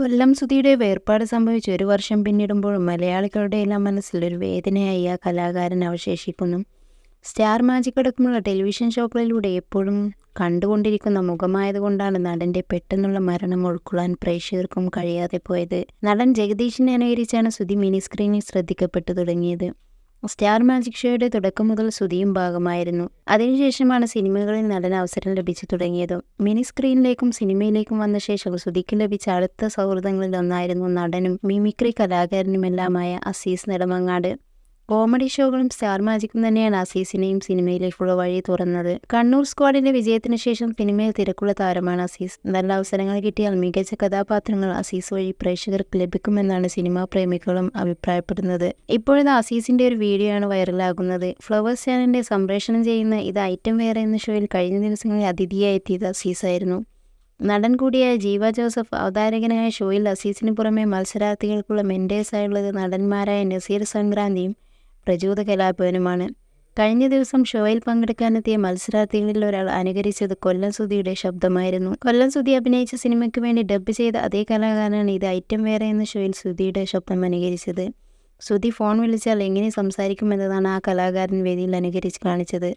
കൊല്ലം സുധിയുടെ വേർപാട് സംഭവിച്ച് ഒരു വർഷം പിന്നിടുമ്പോൾ മലയാളികളുടെ എല്ലാം മനസ്സിലൊരു വേദനയായി ആ കലാകാരൻ അവശേഷിക്കുന്നു. സ്റ്റാർ മാജിക് അടക്കമുള്ള ടെലിവിഷൻ ഷോകളിലൂടെ എപ്പോഴും കണ്ടുകൊണ്ടിരിക്കുന്ന മുഖമായതുകൊണ്ടാണ് നടന്റെ പെട്ടെന്നുള്ള മരണം ഉൾക്കൊള്ളാൻ പ്രേക്ഷകർക്കും കഴിയാതെ പോയത്. നടൻ ജഗദീഷിനെ അനുകരിച്ചാണ് സുധി മിനി സ്ക്രീനിൽ ശ്രദ്ധിക്കപ്പെട്ടു തുടങ്ങിയത്. സ്റ്റാർ മാജിക് ഷോയുടെ തുടക്കം മുതൽ സുധിയും ഭാഗമായിരുന്നു. അതിനുശേഷമാണ് സിനിമകളിൽ നടൻ അവസരം ലഭിച്ചു തുടങ്ങിയത്. മിനി സ്ക്രീനിലേക്കും സിനിമയിലേക്കും വന്ന ശേഷം സുധിക്ക് ലഭിച്ച അടുത്ത സൗഹൃദങ്ങളിൽ ഒന്നായിരുന്നു നടനും മിമിക്രി കലാകാരനുമെല്ലാമായ അസീസ് നെടുമങ്ങാട്. കോമഡി ഷോകളും സ്റ്റാർ മാജിക്കും തന്നെയാണ് അസീസിനെയും സിനിമയിലേക്കുള്ള വഴി തുറന്നത്. കണ്ണൂർ സ്ക്വാഡിന്റെ വിജയത്തിന് ശേഷം സിനിമയിൽ തിരക്കുള്ള താരമാണ് അസീസ്. നല്ല അവസരങ്ങൾ കിട്ടിയാൽ മികച്ച കഥാപാത്രങ്ങൾ അസീസ് വഴി പ്രേക്ഷകർക്ക് ലഭിക്കുമെന്നാണ് സിനിമാ പ്രേമികളും അഭിപ്രായപ്പെടുന്നത്. ഇപ്പോഴത്തെ അസീസിന്റെ ഒരു വീഡിയോ ആണ് വൈറലാകുന്നത്. ഫ്ലവേഴ്സ് ചാനലിന്റെ സംപ്രേഷണം ചെയ്യുന്ന ഇത് ഐറ്റം വേറെ എന്ന ഷോയിൽ കഴിഞ്ഞ ദിവസങ്ങളിൽ അതിഥിയായി എത്തിയത് അസീസായിരുന്നു. നടൻ കൂടിയായ ജീവ ജോസഫ് അവതാരകനായ ഷോയിൽ അസീസിന് പുറമെ മത്സരാർത്ഥികൾക്കുള്ള മെന്റേഴ്സായുള്ളത് നടന്മാരായ നസീർ സംക്രാന്തിയും പ്രചോദ കലാഭവനുമാണ് കഴിഞ്ഞ ദിവസം ഷോയിൽ പങ്കെടുക്കാനെത്തിയ മത്സരാർത്ഥികളിൽ ഒരാൾ അനുകരിച്ചത് കൊല്ലം സുധിയുടെ ശബ്ദമായിരുന്നു. കൊല്ലം സുധി അഭിനയിച്ച സിനിമയ്ക്ക് വേണ്ടി ഡബ് ചെയ്ത അതേ കലാകാരനാണ് ഇത് ഐറ്റം വേറെ എന്ന ഷോയിൽ സുധിയുടെ ശബ്ദം അനുകരിച്ചത്. സുധി ഫോൺ വിളിച്ചാൽ എങ്ങനെ സംസാരിക്കുമെന്നതാണ് ആ കലാകാരൻ വേദിയിൽ അനുകരിച്ച് കാണിച്ചത്.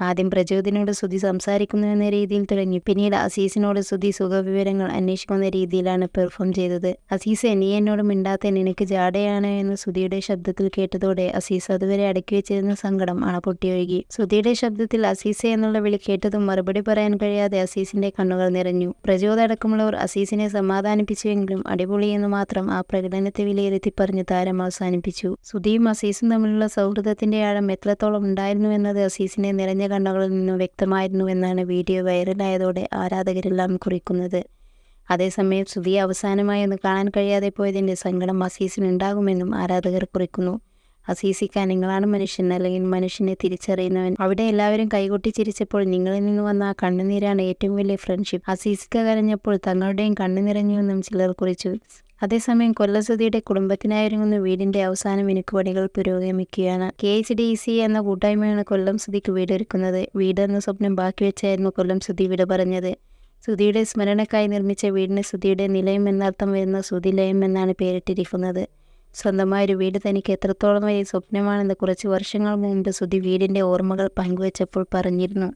ആദ്യം പ്രചോദിനോട് സുധി സംസാരിക്കുന്നു എന്ന രീതിയിൽ തുടങ്ങി. പിന്നീട് അസീസിനോട് സുധി സുഖവിവരങ്ങൾ അന്വേഷിക്കുന്ന രീതിയിലാണ് പെർഫോം ചെയ്തത്. അസീസ് നീ എന്നോട് മിണ്ടാത്ത നിനക്ക് ജാടയാണ് എന്ന് സുധിയുടെ ശബ്ദത്തിൽ കേട്ടതോടെ അസീസ് അതുവരെ അടക്കി വെച്ചിരുന്ന സങ്കടം അണപൊട്ടിയൊഴുകി. സുധിയുടെ ശബ്ദത്തിൽ അസീസെ എന്നുള്ള വിളി കേട്ടതും മറുപടി പറയാൻ കഴിയാതെ അസീസിന്റെ കണ്ണുകൾ നിറഞ്ഞു. പ്രചോദടക്കമുള്ളവർ അസീസിനെ സമാധാനിപ്പിച്ചുവെങ്കിലും അടിപൊളിയെന്ന് മാത്രം ആ പ്രകടനത്തെ വിലയിരുത്തി പറഞ്ഞ് താരം അവസാനിപ്പിച്ചു. സുധിയും അസീസും തമ്മിലുള്ള സൗഹൃദത്തിന്റെ ആഴം എത്രത്തോളം ഉണ്ടായിരുന്നു എന്നത് അസീസിനെ നിറഞ്ഞ കണ്ണുകളിൽ നിന്നും വ്യക്തമായിരുന്നുവെന്നാണ് വീഡിയോ വൈറലായതോടെ ആരാധകരെല്ലാം കുറിക്കുന്നത്. അതേസമയം സുധി അവസാനമായി ഒന്ന് കാണാൻ കഴിയാതെ പോയതിന്റെ സങ്കടം അസീസിനുണ്ടാകുമെന്നും ആരാധകർ കുറിക്കുന്നു. അസീസിക്ക നിങ്ങളാണ് മനുഷ്യൻ അല്ലെങ്കിൽ മനുഷ്യനെ തിരിച്ചറിയുന്നവൻ. അവിടെ എല്ലാവരും കൈകൊട്ടി ചിരിച്ചപ്പോൾ നിങ്ങളിൽ നിന്ന് വന്ന ആ കണ്ണുനീരാണ് ഏറ്റവും വലിയ ഫ്രണ്ട്ഷിപ്പ് അസീസിക്ക കരഞ്ഞപ്പോൾ തങ്ങളുടെയും കണ്ണു ചിലർ കുറിച്ചു. അതേസമയം കൊല്ലസുതിയുടെ കുടുംബത്തിനായിരുന്ന വീടിന്റെ അവസാന മിനുക്കുപണികൾ പുരോഗമിക്കുകയാണ്. കെ എച്ച് ഡി സി എന്ന കൂട്ടായ്മയാണ് കൊല്ലം സുധിക്ക് വീടൊരുക്കുന്നത്. വീടെന്ന സ്വപ്നം ബാക്കി വെച്ചായിരുന്നു കൊല്ലം സുധി വിട പറഞ്ഞത്. സുധിയുടെ സ്മരണക്കായി നിർമ്മിച്ച വീടിന് സുധിയുടെ നിലയം എന്നർത്ഥം വരുന്ന സുതിലയം എന്നാണ് പേരിട്ടിരിക്കുന്നത്. സ്വന്തമായ ഒരു വീട് തനിക്ക് എത്രത്തോളം വലിയ സ്വപ്നമാണെന്ന് കുറച്ച് വർഷങ്ങൾ മുമ്പ് സുധി വീടിന്റെ ഓർമ്മകൾ പങ്കുവച്ചപ്പോൾ പറഞ്ഞിരുന്നു.